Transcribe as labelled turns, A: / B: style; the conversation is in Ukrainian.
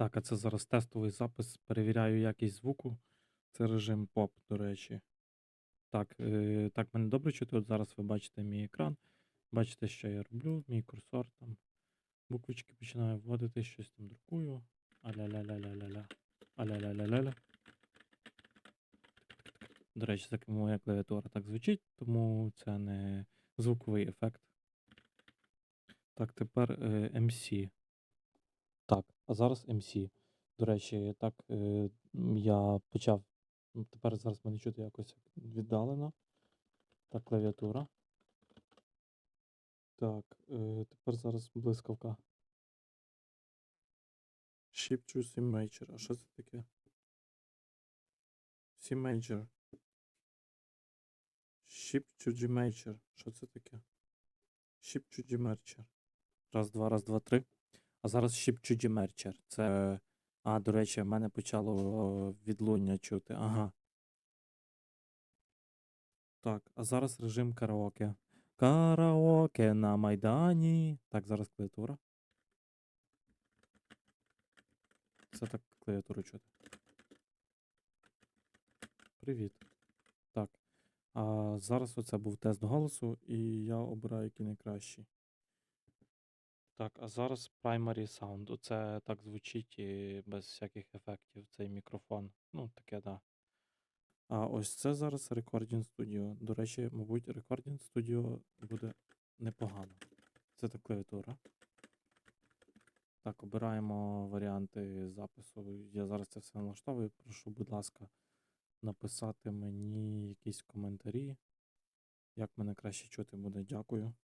A: Так, а це зараз тестовий запис. Перевіряю якість звуку. Це режим поп, до речі. Так, е, так, мене добре чути. От зараз ви бачите мій екран. Бачите, що я роблю, мій курсор там. Буквочки починаю вводити, щось там друкую. Аля-ля-ля-ля-ля-ля. Аля-ля-ля-ля-ля. До речі, так моя клавіатура так звучить, тому це не звуковий ефект. Так, тепер е, MC. А зараз MC. До речі, так е, я почав. Тепер зараз мене чути якось віддалено. Так, клавіатура. Так, е, тепер зараз блискавка. Shift to C major. А що це таке? C major. Shift to G major. Що це таке? Shift to G major. Раз, два, раз, два, три. А зараз to G. Це. А, до речі, в мене почало відлуння чути. Ага. Так, а зараз режим караоке. Караоке на Майдані. Так, зараз клавіатура. Це так клавіатуру чути. Привіт. Так. А зараз оце був тест голосу, і я обираю який найкращий. Так, а зараз Primary Sound. Оце так звучить і без всяких ефектів цей мікрофон. Ну, таке, да. А ось це зараз Recording Studio. До речі, мабуть, Recording Studio буде непогано. Це так клавіатура. Так, обираємо варіанти запису. Я зараз це все налаштовую. Прошу, будь ласка, написати мені якісь коментарі. Як мене краще чути буде. Дякую.